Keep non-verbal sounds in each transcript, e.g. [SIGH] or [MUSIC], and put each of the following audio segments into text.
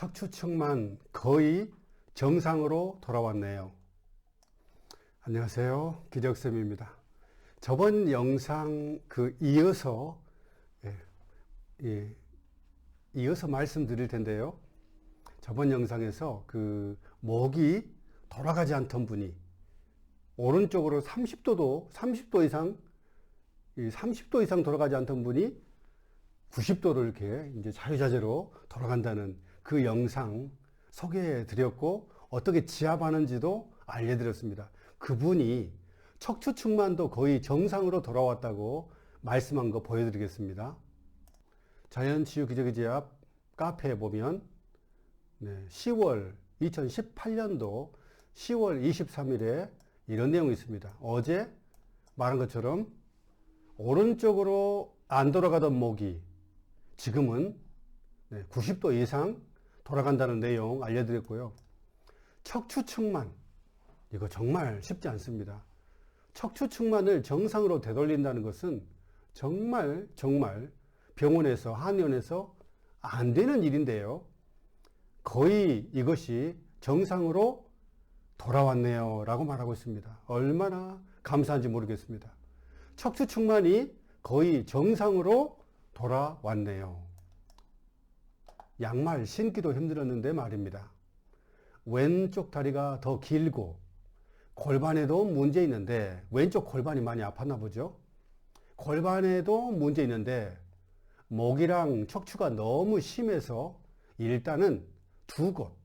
척추측만 거의 정상으로 돌아왔네요. 안녕하세요. 기적쌤입니다. 저번 영상 그 이어서, 예, 예, 이어서 말씀드릴 텐데요. 저번 영상에서 그 목이 돌아가지 않던 분이 오른쪽으로 30도도, 30도 이상, 30도 이상 돌아가지 않던 분이 90도를 이렇게 이제 자유자재로 돌아간다는 그 영상 소개해 드렸고 어떻게 지압하는지도 알려드렸습니다. 그분이 척추측만도 거의 정상으로 돌아왔다고 말씀한 거 보여드리겠습니다. 자연치유 기적의 지압 카페에 보면 네, 10월 2018년도 10월 23일에 이런 내용이 있습니다. 어제 말한 것처럼 오른쪽으로 안 돌아가던 목이 지금은 90도 이상 돌아간다는 내용 알려드렸고요. 척추측만 이거 정말 쉽지 않습니다. 척추측만을 정상으로 되돌린다는 것은 정말 정말 병원에서 한의원에서 안 되는 일인데요. 거의 이것이 정상으로 돌아왔네요. 라고 말하고 있습니다. 얼마나 감사한지 모르겠습니다. 척추측만이 거의 정상으로 돌아왔네요. 양말 신기도 힘들었는데 말입니다. 왼쪽 다리가 더 길고 골반에도 문제 있는데 왼쪽 골반이 많이 아팠나 보죠. 골반에도 문제 있는데 목이랑 척추가 너무 심해서 일단은 두 곳,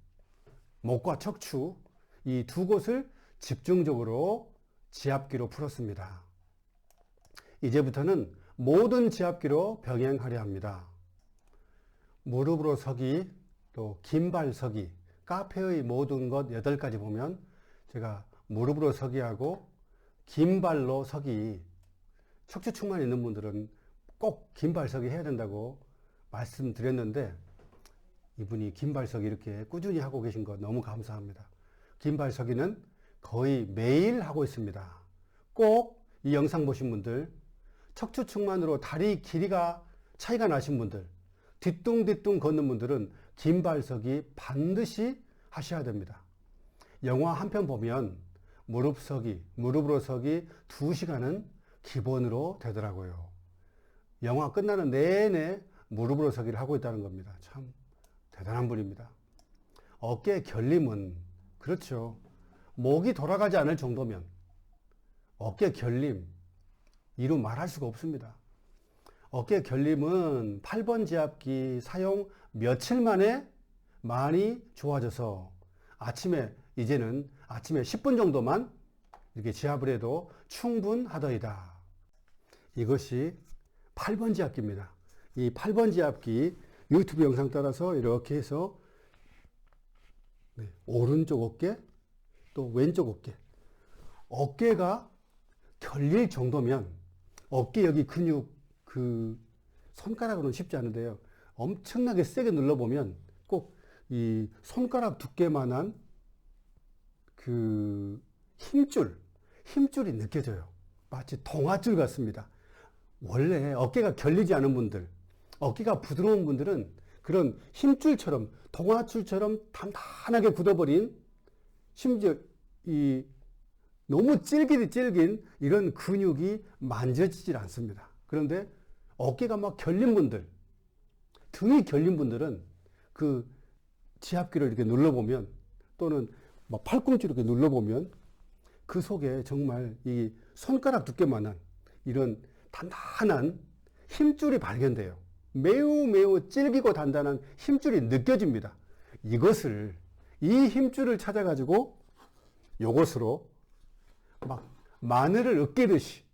목과 척추 이 두 곳을 집중적으로 지압기로 풀었습니다. 이제부터는 모든 지압기로 병행하려 합니다. 무릎으로 서기, 또 긴발 서기, 카페의 모든 것 8가지 보면 제가 무릎으로 서기하고 긴발로 서기, 척추측만 있는 분들은 꼭 긴발 서기 해야 된다고 말씀드렸는데 이분이 긴발 서기 이렇게 꾸준히 하고 계신 거 너무 감사합니다. 긴발 서기는 거의 매일 하고 있습니다. 꼭 이 영상 보신 분들, 척추측만으로 다리 길이가 차이가 나신 분들, 뒤뚱뒤뚱 걷는 분들은 긴 발석이 반드시 하셔야 됩니다. 영화 한 편 보면 무릎 서기, 무릎으로 서기 2시간은 기본으로 되더라고요. 영화 끝나는 내내 무릎으로 서기를 하고 있다는 겁니다. 참 대단한 분입니다. 어깨 결림은 그렇죠. 목이 돌아가지 않을 정도면 어깨 결림 이루 말할 수가 없습니다. 어깨 결림은 8번 지압기 사용 며칠 만에 많이 좋아져서 아침에 이제는 아침에 10분 정도만 이렇게 지압을 해도 충분하더이다. 이것이 8번 지압기입니다. 이 8번 지압기 유튜브 영상 따라서 이렇게 해서 네, 오른쪽 어깨 또 왼쪽 어깨 어깨가 결릴 정도면 어깨 여기 근육 그 손가락으로는 쉽지 않은데요. 엄청나게 세게 눌러보면 꼭 이 손가락 두께만한 그 힘줄, 힘줄이 느껴져요. 마치 동아줄 같습니다. 원래 어깨가 결리지 않은 분들, 어깨가 부드러운 분들은 그런 힘줄처럼, 동아줄처럼 단단하게 굳어버린 심지어 이 너무 찔기디 찔긴 이런 근육이 만져지질 않습니다. 그런데 어깨가 막 결린 분들, 등이 결린 분들은 그 지압기를 이렇게 눌러보면 또는 막 팔꿈치 이렇게 눌러보면 그 속에 정말 이 손가락 두께만한 이런 단단한 힘줄이 발견돼요. 매우 매우 찔기고 단단한 힘줄이 느껴집니다. 이것을 이 힘줄을 찾아가지고 요것으로 막 마늘을 으깨듯이 예,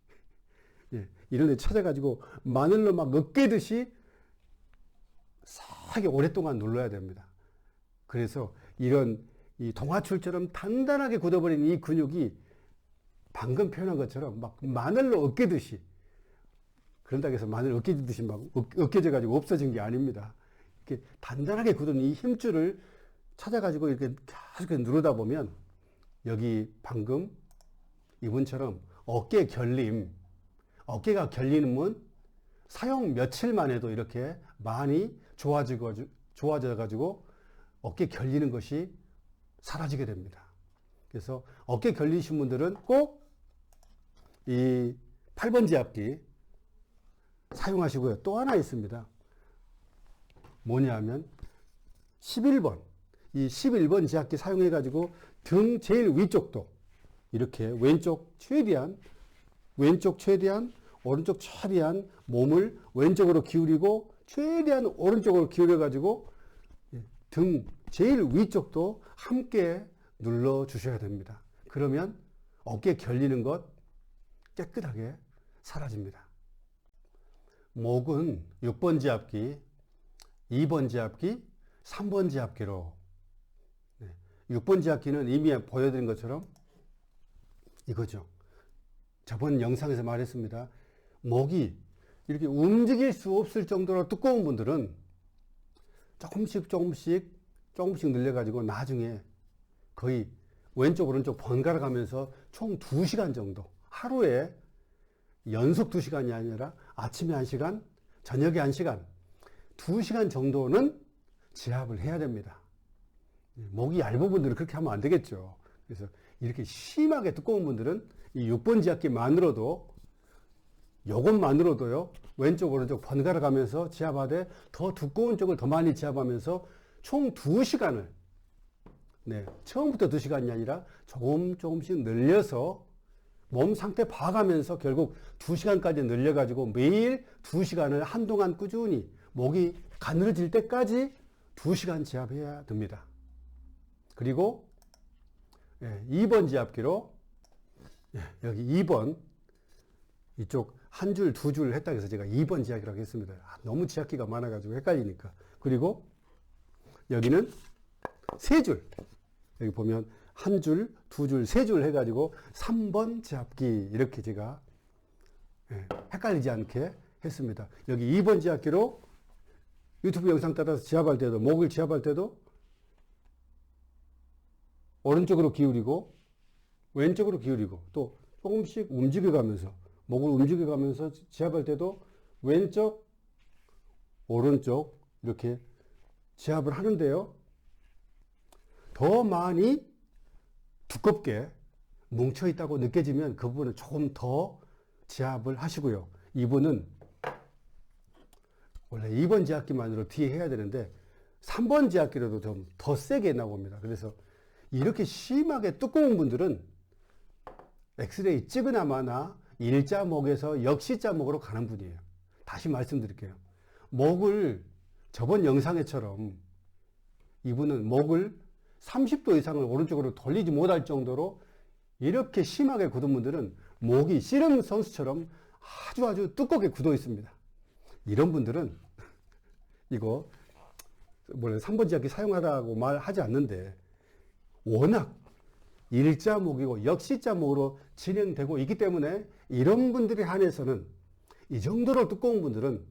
이런 데 찾아가지고 마늘로 막 으깨듯이 싸게 오랫동안 눌러야 됩니다. 그래서 이런 이 동화출처럼 단단하게 굳어버린 이 근육이 방금 표현한 것처럼 막 마늘로 으깨듯이 그런다고 해서 마늘 으깨지듯이 막 으깨져 가지고 없어진 게 아닙니다. 이렇게 단단하게 굳은 이 힘줄을 찾아가지고 이렇게 계속 누르다 보면 여기 방금 이분처럼 어깨 결림, 어깨가 결리는 사용 며칠만 해도 이렇게 많이 좋아지고, 좋아져 가지고 어깨 결리는 것이 사라지게 됩니다. 그래서 어깨 결리신 분들은 꼭 이 8번 지압기 사용하시고요. 또 하나 있습니다. 뭐냐면 11번. 이 11번 지압기 사용해 가지고 등 제일 위쪽도 이렇게 왼쪽 최대한 왼쪽 최대한 오른쪽 최대한 몸을 왼쪽으로 기울이고 최대한 오른쪽으로 기울여 가지고 등 제일 위쪽도 함께 눌러 주셔야 됩니다. 그러면 어깨 결리는 것 깨끗하게 사라집니다. 목은 6번 지압기, 2번 지압기, 3번 지압기로 6번 지압기는 이미 보여드린 것처럼 이거죠. 저번 영상에서 말했습니다. 목이 이렇게 움직일 수 없을 정도로 두꺼운 분들은 조금씩 조금씩 조금씩 늘려가지고 나중에 거의 왼쪽 오른쪽 번갈아 가면서 총 2시간 정도 하루에 연속 2시간이 아니라 아침에 1시간 저녁에 1시간 2시간 정도는 지압을 해야 됩니다. 목이 얇은 분들은 그렇게 하면 안 되겠죠. 그래서 이렇게 심하게 두꺼운 분들은 이 6번 지압기만으로도 요것만으로도요 왼쪽 오른쪽 번갈아 가면서 지압하되 더 두꺼운 쪽을 더 많이 지압하면서 총 2시간을 네, 처음부터 2시간이 아니라 조금 조금씩 늘려서 몸 상태 봐가면서 결국 2시간까지 늘려가지고 매일 2시간을 한동안 꾸준히 목이 가늘어질 때까지 2시간 지압해야 됩니다. 그리고 예, 2번 지압기로 예, 여기 2번 이쪽 한 줄, 두 줄 했다 해서 제가 2번 지압기라고 했습니다. 아, 너무 지압기가 많아가지고 헷갈리니까. 그리고 여기는 세 줄. 여기 보면 한 줄, 두 줄, 세 줄 해가지고 3번 지압기 이렇게 제가 예, 헷갈리지 않게 했습니다. 여기 2번 지압기로 유튜브 영상 따라서 지압할 때도 목을 지압할 때도 오른쪽으로 기울이고 왼쪽으로 기울이고 또 조금씩 움직여가면서 목을 움직여가면서 지압할 때도 왼쪽 오른쪽 이렇게 지압을 하는데요. 더 많이 두껍게 뭉쳐 있다고 느껴지면 그 부분은 조금 더 지압을 하시고요. 이분은 원래 2번 지압기만으로 뒤에 해야 되는데 3번 지압기로도 좀 더 세게 나옵니다. 그래서 이렇게 심하게 두꺼운 분들은 엑스레이 찍으나마나 일자목에서 역시자목으로 가는 분이에요. 다시 말씀드릴게요. 목을 저번 영상에처럼 이분은 목을 30도 이상을 오른쪽으로 돌리지 못할 정도로 이렇게 심하게 굳은 분들은 목이 씨름 선수처럼 아주 아주 두껍게 굳어 있습니다. 이런 분들은 [LAUGHS] 이거 원래 3번 지압기 사용하라고 말하지 않는데 워낙 일자목이고 역시자목으로 진행되고 있기 때문에 이런 분들에 한해서는 이 정도로 두꺼운 분들은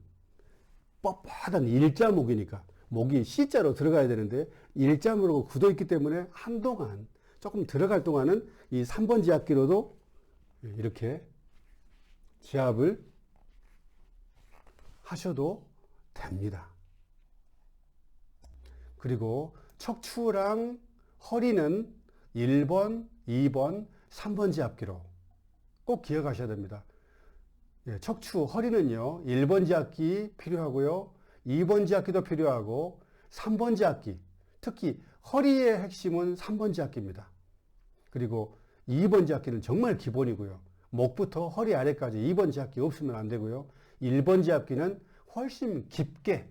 뻣뻣한 일자목이니까 목이 C자로 들어가야 되는데 일자목으로 굳어 있기 때문에 한동안 조금 들어갈 동안은 이 3번 지압기로도 이렇게 지압을 하셔도 됩니다. 그리고 척추랑 허리는 1번, 2번, 3번 지압기로 꼭 기억하셔야 됩니다. 예, 척추, 허리는요, 1번 지압기 필요하고요, 2번 지압기도 필요하고, 3번 지압기, 특히 허리의 핵심은 3번 지압기입니다. 그리고 2번 지압기는 정말 기본이고요. 목부터 허리 아래까지 2번 지압기 없으면 안 되고요. 1번 지압기는 훨씬 깊게,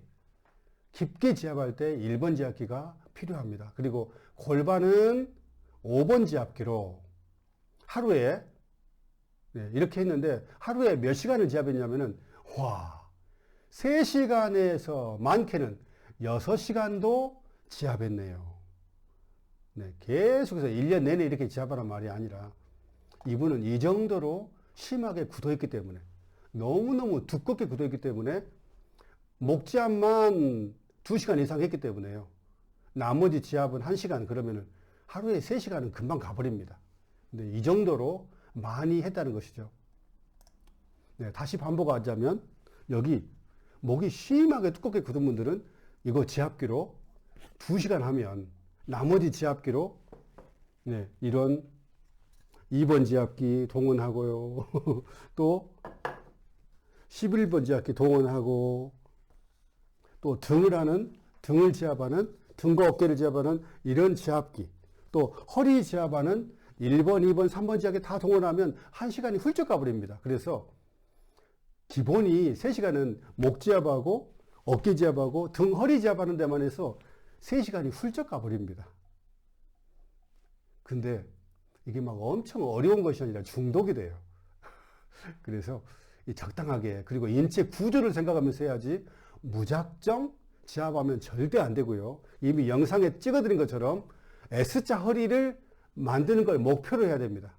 깊게 지압할 때 1번 지압기가 필요합니다. 그리고 골반은 5번 지압기로 하루에 네, 이렇게 했는데 하루에 몇 시간을 지압했냐면은 와 3시간에서 많게는 6시간도 지압했네요. 네, 계속해서 1년 내내 이렇게 지압하란 말이 아니라 이분은 이 정도로 심하게 굳어있기 때문에 너무너무 두껍게 굳어있기 때문에 목지압만 2시간 이상 했기 때문에요. 나머지 지압은 1시간 그러면은 하루에 3시간은 금방 가버립니다. 근데 이 정도로 많이 했다는 것이죠. 네, 다시 반복하자면 여기 목이 심하게 두껍게 굳은 분들은 이거 지압기로 2시간 하면 나머지 지압기로 네, 이런 2번 지압기 동원하고요. [LAUGHS] 또 11번 지압기 동원하고 또 등을 하는 등을 지압하는 등과 어깨를 지압하는 이런 지압기 또 허리 지압하는 1번, 2번, 3번 지압기 다 동원하면 1시간이 훌쩍 가버립니다. 그래서 기본이 3시간은 목 지압하고 어깨 지압하고 등, 허리 지압하는 데만 해서 3시간이 훌쩍 가버립니다. 근데 이게 막 엄청 어려운 것이 아니라 중독이 돼요. [LAUGHS] 그래서 이 적당하게 그리고 인체 구조를 생각하면서 해야지 무작정 지압하면 절대 안 되고요. 이미 영상에 찍어드린 것처럼 S자 허리를 만드는 걸 목표로 해야 됩니다.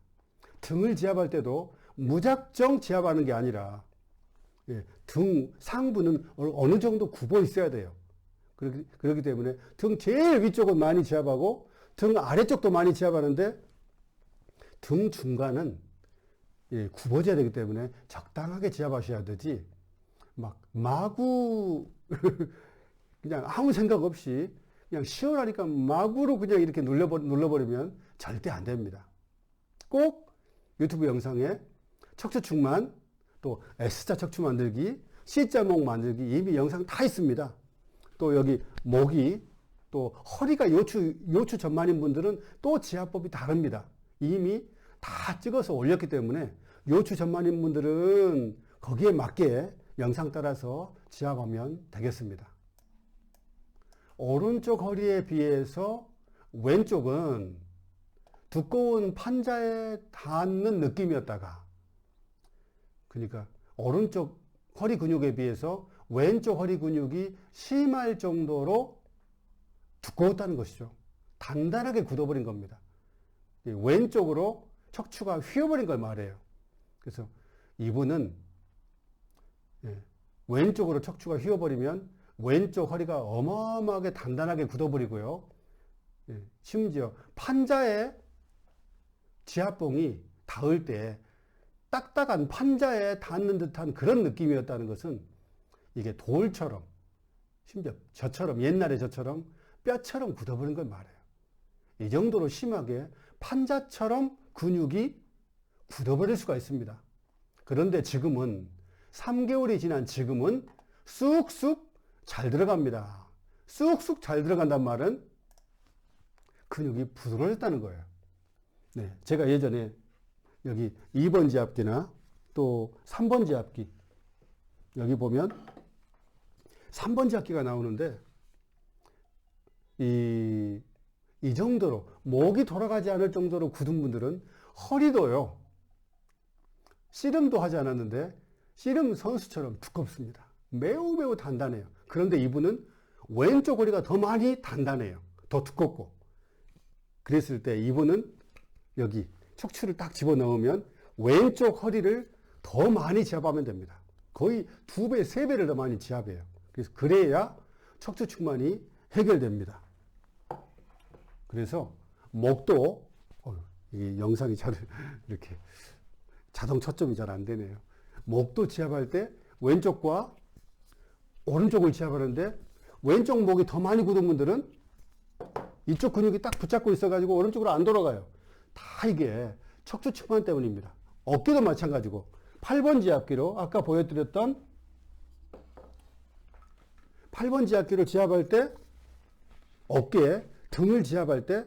등을 지압할 때도 무작정 지압하는 게 아니라 예, 등 상부는 어느 정도 굽어 있어야 돼요. 그렇기, 그렇기 때문에 등 제일 위쪽은 많이 지압하고 등 아래쪽도 많이 지압하는데 등 중간은 예, 굽어져야 되기 때문에 적당하게 지압하셔야 되지 막 마구 [LAUGHS] 그냥 아무 생각 없이 그냥 시원하니까 마구로 그냥 이렇게 눌러버, 눌러버리면 절대 안 됩니다. 꼭 유튜브 영상에 척추축만 또 S자 척추 만들기 C자 목 만들기 이미 영상 다 있습니다. 또 여기 목이 또 허리가 요추 요추 전만인 분들은 또 지압법이 다릅니다. 이미 다 찍어서 올렸기 때문에 요추 전만인 분들은 거기에 맞게 영상 따라서 지압하면 되겠습니다. 오른쪽 허리에 비해서 왼쪽은 두꺼운 판자에 닿는 느낌이었다가 그러니까 오른쪽 허리 근육에 비해서 왼쪽 허리 근육이 심할 정도로 두꺼웠다는 것이죠. 단단하게 굳어버린 겁니다. 왼쪽으로 척추가 휘어버린 걸 말해요. 그래서 이분은 예, 왼쪽으로 척추가 휘어버리면 왼쪽 허리가 어마어마하게 단단하게 굳어버리고요. 예, 심지어 판자에 지압봉이 닿을 때 딱딱한 판자에 닿는 듯한 그런 느낌이었다는 것은 이게 돌처럼 심지어 저처럼 옛날에 저처럼 뼈처럼 굳어버린 걸 말해요. 이 정도로 심하게 판자처럼 근육이 굳어버릴 수가 있습니다. 그런데 지금은 3개월이 지난 지금은 쑥쑥 잘 들어갑니다. 쑥쑥 잘 들어간단 말은 근육이 부드러워졌다는 거예요. 네, 제가 예전에 여기 2번 지압기나 또 3번 지압기 여기 보면 3번 지압기가 나오는데 이, 이 정도로 목이 돌아가지 않을 정도로 굳은 분들은 허리도요 씨름도 하지 않았는데 씨름 선수처럼 두껍습니다. 매우 매우 단단해요. 그런데 이분은 왼쪽 허리가 더 많이 단단해요. 더 두껍고. 그랬을 때 이분은 여기 척추를 딱 집어넣으면 왼쪽 허리를 더 많이 지압하면 됩니다. 거의 두 배, 세 배를 더 많이 지압해요. 그래서 그래야 척추 측만이 해결됩니다. 그래서 목도 어, 이 영상이 잘 [LAUGHS] 이렇게 자동 초점이 잘 안 되네요. 목도 지압할 때 왼쪽과 오른쪽을 지압하는데 왼쪽 목이 더 많이 굳은 분들은 이쪽 근육이 딱 붙잡고 있어가지고 오른쪽으로 안 돌아가요. 다 이게 척추 측만 때문입니다. 어깨도 마찬가지고 8번 지압기로 아까 보여드렸던 8번 지압기로 지압할 때 어깨, 등을 지압할 때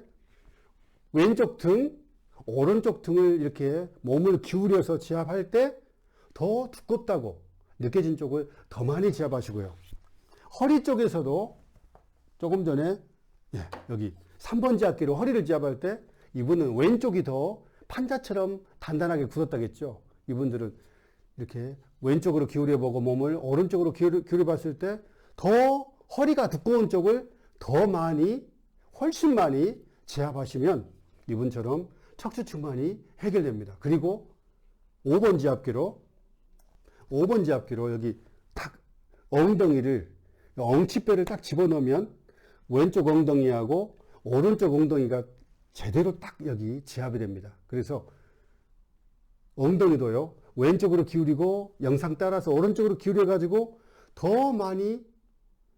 왼쪽 등, 오른쪽 등을 이렇게 몸을 기울여서 지압할 때 더 두껍다고 느껴진 쪽을 더 많이 지압하시고요. 허리 쪽에서도 조금 전에 예, 여기 3번 지압기로 허리를 지압할 때 이분은 왼쪽이 더 판자처럼 단단하게 굳었다겠죠. 이분들은 이렇게 왼쪽으로 기울여 보고 몸을 오른쪽으로 기울여, 봤을 때 더 허리가 두꺼운 쪽을 더 많이 훨씬 많이 지압하시면 이분처럼 척추 측만이 해결됩니다. 그리고 5번 지압기로 5번 지압기로 여기 딱 엉덩이를 엉치뼈를 딱 집어넣으면 왼쪽 엉덩이하고 오른쪽 엉덩이가 제대로 딱 여기 지압이 됩니다. 그래서 엉덩이도요 왼쪽으로 기울이고 영상 따라서 오른쪽으로 기울여 가지고 더 많이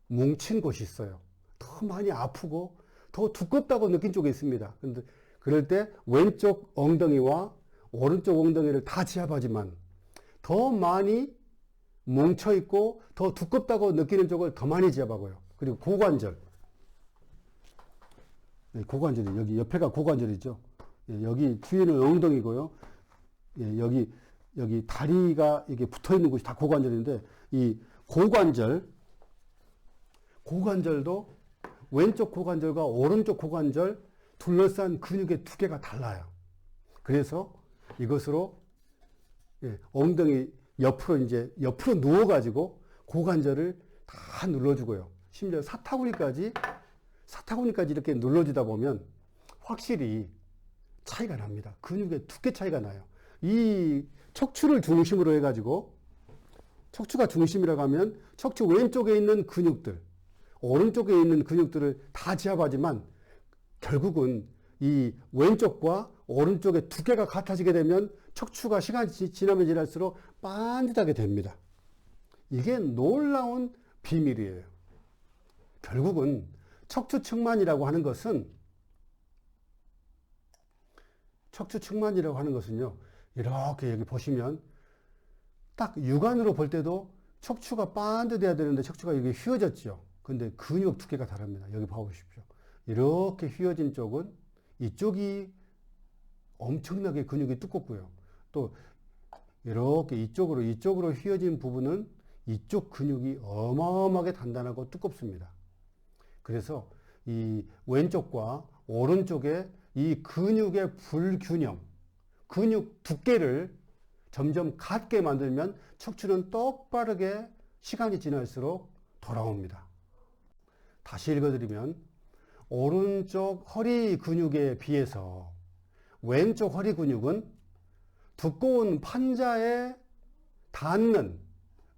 뭉친 곳이 있어요. 더 많이 아프고 더 두껍다고 느낀 쪽이 있습니다. 근데 그럴 때 왼쪽 엉덩이와 오른쪽 엉덩이를 다 지압하지만 더 많이 뭉쳐 있고 더 두껍다고 느끼는 쪽을 더 많이 지압하고요. 그리고 고관절. 네, 고관절이 여기 옆에가 고관절이죠. 예, 여기 뒤에는 엉덩이고요. 예, 여기 여기 다리가 이게 붙어 있는 곳이 다 고관절인데 이 고관절 고관절도 왼쪽 고관절과 오른쪽 고관절 둘러싼 근육의 두께가 달라요. 그래서 이것으로 예, 엉덩이 옆으로 이제 옆으로 누워가지고 고관절을 다 눌러주고요. 심지어 사타구니까지 사타구니까지 이렇게 눌러주다 보면 확실히 차이가 납니다. 근육의 두께 차이가 나요. 이 척추를 중심으로 해가지고 척추가 중심이라고 하면 척추 왼쪽에 있는 근육들, 오른쪽에 있는 근육들을 다 지압하지만 결국은 이 왼쪽과 오른쪽의 두께가 같아지게 되면 척추가 시간이 지- 지나면 지날수록 반듯하게 됩니다. 이게 놀라운 비밀이에요. 결국은 척추 측만이라고 하는 것은 척추 측만이라고 하는 것은요. 이렇게 여기 보시면 딱 육안으로 볼 때도 척추가 반듯해야 되는데 척추가 이게 휘어졌죠. 근데 근육 두께가 다릅니다. 여기 봐보십시오. 이렇게 휘어진 쪽은 이쪽이 엄청나게 근육이 두껍고요. 또 이렇게 이쪽으로 이쪽으로 휘어진 부분은 이쪽 근육이 어마어마하게 단단하고 두껍습니다. 그래서 이 왼쪽과 오른쪽에 이 근육의 불균형, 근육 두께를 점점 같게 만들면 척추는 똑바르게 시간이 지날수록 돌아옵니다. 다시 읽어드리면 오른쪽 허리 근육에 비해서 왼쪽 허리 근육은 두꺼운 판자에 닿는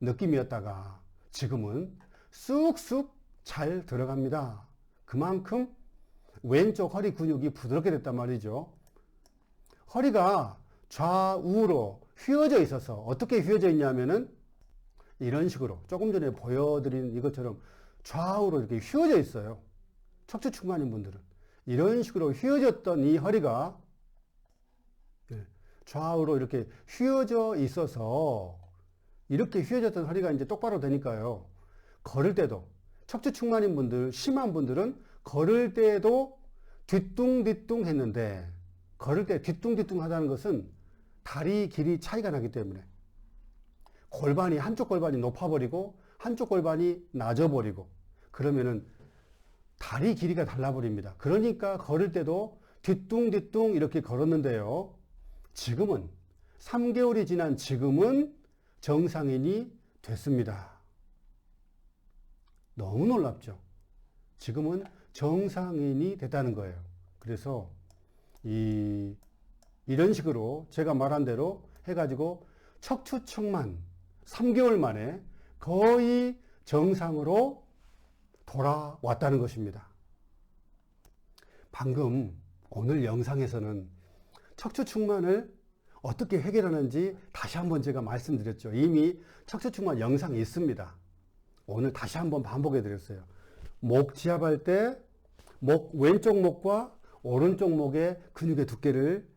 느낌이었다가 지금은 쑥쑥 잘 들어갑니다. 그만큼 왼쪽 허리 근육이 부드럽게 됐단 말이죠. 허리가 좌우로 휘어져 있어서 어떻게 휘어져 있냐면은 이런 식으로 조금 전에 보여드린 이것처럼 좌우로 이렇게 휘어져 있어요. 척추 측만인 분들은 이런 식으로 휘어졌던 이 허리가 네, 좌우로 이렇게 휘어져 있어서 이렇게 휘어졌던 허리가 이제 똑바로 되니까요. 걸을 때도 척추 측만인 분들, 심한 분들은 걸을 때도 뒤뚱뒤뚱 했는데 걸을 때 뒤뚱뒤뚱 하다는 것은 다리 길이 차이가 나기 때문에 골반이 한쪽 골반이 높아버리고 한쪽 골반이 낮아버리고 그러면은 다리 길이가 달라버립니다. 그러니까 걸을 때도 뒤뚱뒤뚱 이렇게 걸었는데요. 지금은 3개월이 지난 지금은 정상인이 됐습니다. 너무 놀랍죠? 지금은 정상인이 됐다는 거예요. 그래서 이 이런 식으로 제가 말한 대로 해가지고 척추측만 3개월 만에 거의 정상으로 돌아왔다는 것입니다. 방금 오늘 영상에서는 척추측만을 어떻게 해결하는지 다시 한번 제가 말씀드렸죠. 이미 척추측만 영상이 있습니다. 오늘 다시 한번 반복해 드렸어요. 목 지압할 때 목 왼쪽 목과 오른쪽 목의 근육의 두께를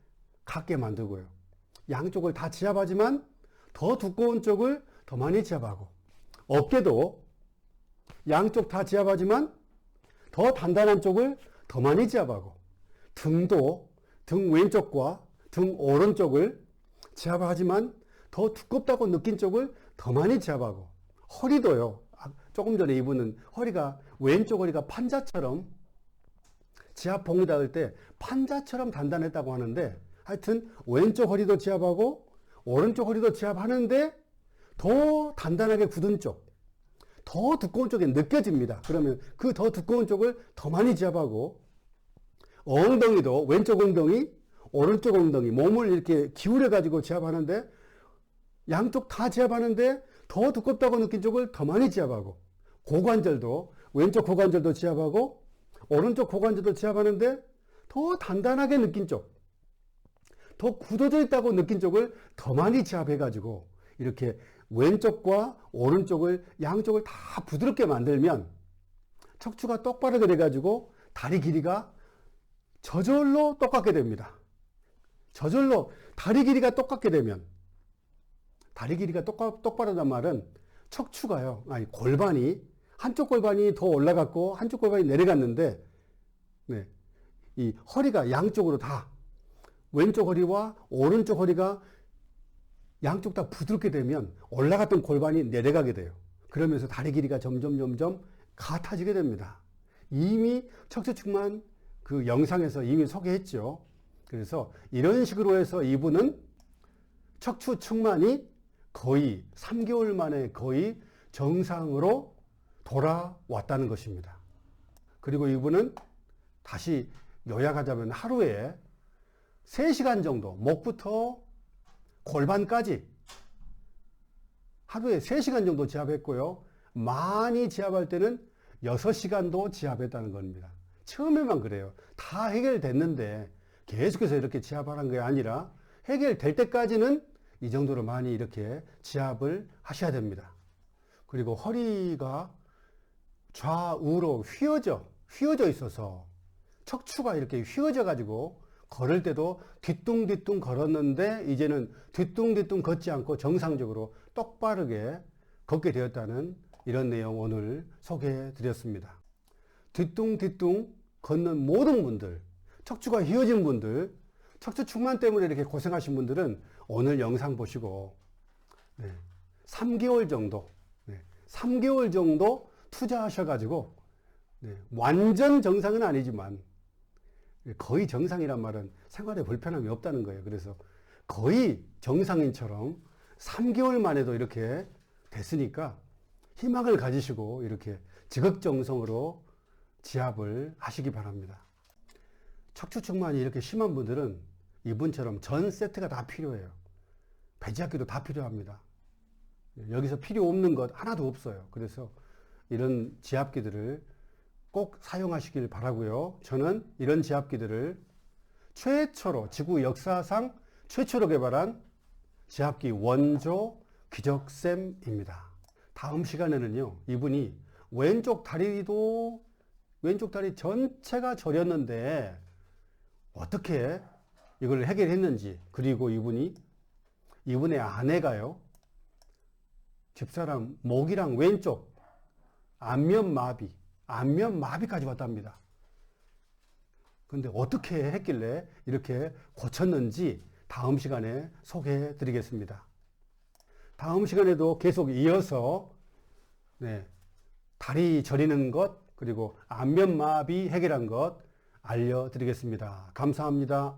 같게 만들고요. 양쪽을 다 지압하지만 더 두꺼운 쪽을 더 많이 지압하고 어깨도 양쪽 다 지압하지만 더 단단한 쪽을 더 많이 지압하고 등도 등 왼쪽과 등 오른쪽을 지압하지만 더 두껍다고 느낀 쪽을 더 많이 지압하고 허리도요. 아, 조금 전에 이분은 허리가 왼쪽 허리가 판자처럼 지압봉이 닿을 때 판자처럼 단단했다고 하는데 하여튼 왼쪽 허리도 지압하고 오른쪽 허리도 지압하는데 더 단단하게 굳은 쪽, 더 두꺼운 쪽에 느껴집니다. 그러면 그 더 두꺼운 쪽을 더 많이 지압하고 엉덩이도 왼쪽 엉덩이, 오른쪽 엉덩이 몸을 이렇게 기울여 가지고 지압하는데 양쪽 다 지압하는데 더 두껍다고 느낀 쪽을 더 많이 지압하고 고관절도 왼쪽 고관절도 지압하고 오른쪽 고관절도 지압하는데 더 단단하게 느낀 쪽, 더 굳어져 있다고 느낀 쪽을 더 많이 지압해 가지고 이렇게 왼쪽과 오른쪽을 양쪽을 다 부드럽게 만들면 척추가 똑바르게 돼가지고 다리 길이가 저절로 똑같게 됩니다. 저절로 다리 길이가 똑같게 되면 다리 길이가 똑바, 똑바르단 말은 척추가요, 아니 골반이 한쪽 골반이 더 올라갔고 한쪽 골반이 내려갔는데, 네, 이 허리가 양쪽으로 다 왼쪽 허리와 오른쪽 허리가 양쪽 다 부드럽게 되면 올라갔던 골반이 내려가게 돼요. 그러면서 다리 길이가 점점 점점 같아지게 됩니다. 이미 척추측만 그 영상에서 이미 소개했죠. 그래서 이런 식으로 해서 이분은 척추측만이 거의 3개월 만에 거의 정상으로 돌아왔다는 것입니다. 그리고 이분은 다시 요약하자면 하루에 3시간 정도, 목부터 골반까지 하루에 3시간 정도 지압했고요. 많이 지압할 때는 6시간도 지압했다는 겁니다. 처음에만 그래요. 다 해결됐는데 계속해서 이렇게 지압하는 게 아니라 해결될 때까지는 이 정도로 많이 이렇게 지압을 하셔야 됩니다. 그리고 허리가 좌우로 휘어져, 휘어져 있어서 척추가 이렇게 휘어져 가지고 걸을 때도 뒤뚱뒤뚱 걸었는데 이제는 뒤뚱뒤뚱 걷지 않고 정상적으로 똑바르게 걷게 되었다는 이런 내용 오늘 소개해 드렸습니다. 뒤뚱뒤뚱 걷는 모든 분들, 척추가 휘어진 분들, 척추 충만 때문에 이렇게 고생하신 분들은 오늘 영상 보시고 네, 3개월 정도, 네, 3개월 정도 투자하셔가지고 네, 완전 정상은 아니지만 거의 정상이란 말은 생활에 불편함이 없다는 거예요. 그래서 거의 정상인처럼 3개월 만에도 이렇게 됐으니까 희망을 가지시고 이렇게 지극정성으로 지압을 하시기 바랍니다. 척추측만이 이렇게 심한 분들은 이분처럼 전 세트가 다 필요해요. 배지압기도 다 필요합니다. 여기서 필요 없는 것 하나도 없어요. 그래서 이런 지압기들을 꼭 사용하시길 바라고요. 저는 이런 지압기들을 최초로 지구 역사상 최초로 개발한 지압기 원조 기적쌤입니다. 다음 시간에는요. 이분이 왼쪽 다리도 왼쪽 다리 전체가 저렸는데 어떻게 이걸 해결했는지 그리고 이분이 이분의 아내가요. 집사람 목이랑 왼쪽 안면 마비 안면 마비까지 왔답니다. 근데 어떻게 했길래 이렇게 고쳤는지 다음 시간에 소개해 드리겠습니다. 다음 시간에도 계속 이어서 네, 다리 저리는 것 그리고 안면 마비 해결한 것 알려드리겠습니다. 감사합니다.